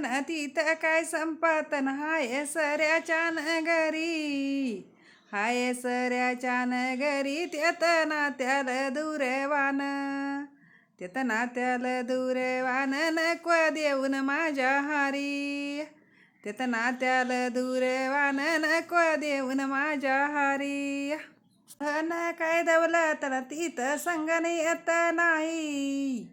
न तिथं काय संपातन? हाय सऱ्याच्या नगरी हाय सऱ्याच्या नगरी त्यात नात्याल दुरेवान. त्यात नात्याल दुरेवान नको देऊन माझ्या हारी. त्यात नात्याल दुरेवान नको देऊन माझ्या हारी. न काय दवला तर तीत संगण येत नाही.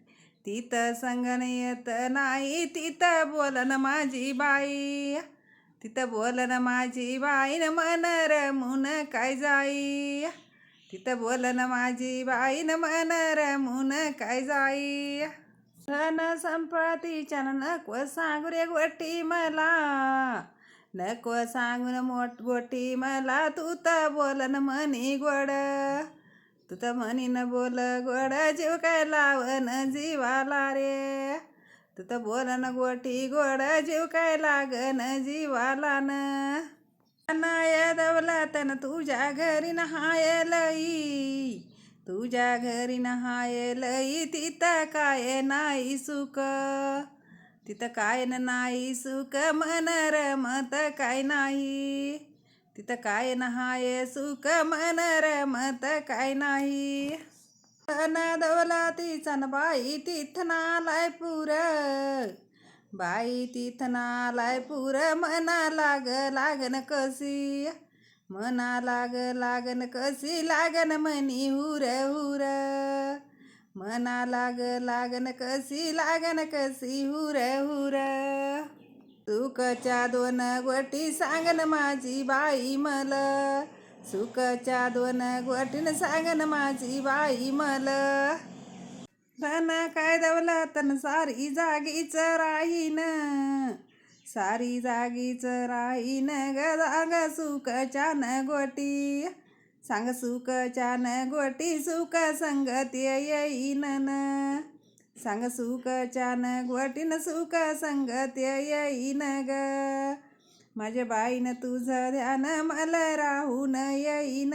तिथं संगण येत नाही. तिथं बोलन माझी बाई. तिथं बोलन माझी बाईन मन रमून काय जाई. तिथं बोलन माझी बाईन मन रमून काय जाई. धन संपतीच्या नको सांगू रे गोटी मला. नको सांगून मोठ गोटी मला. तू तर बोलन म्हणी गोड. तू तर म्हणीन बोल गोड जीव काय लावन जीवाला रे? तू तर बोल न गोटी गोड जीव काय लागन जीवाला न दवला तन तुझ्या घरी नहाय लई. तुझ्या घरी नहाय लई तिथं काय नाही सुख? तिथं काय नाही सुख मन रमत काय नाही तिथं काय नहाय सुख मन रमत काय नाही. धन दौलतीचा बाई तिथनालाय पुर. बाई तिथनालाय पुर मना लाग लागन कशी? मना लाग लागन कशी लागन मनी हुर हुर. मना लाग लागन कशी लागन कशी हुर हुर. सुखच्या दोन गोटी सांगन माझी बाई मल. सुखच्या दोन गोटीन सांगन माझी बाई मल. धन काय दौलतन सारी जागीच राहीन. सारी जागीच राहीन ग जाग सुकच्या न गोटी. सांग सुकच्या न गोटी सुख संगत येईन सांग सुख न गोटीन सुख संगत येईन ग. माझ्या बाईन तुझं ध्यान मला राहून येईन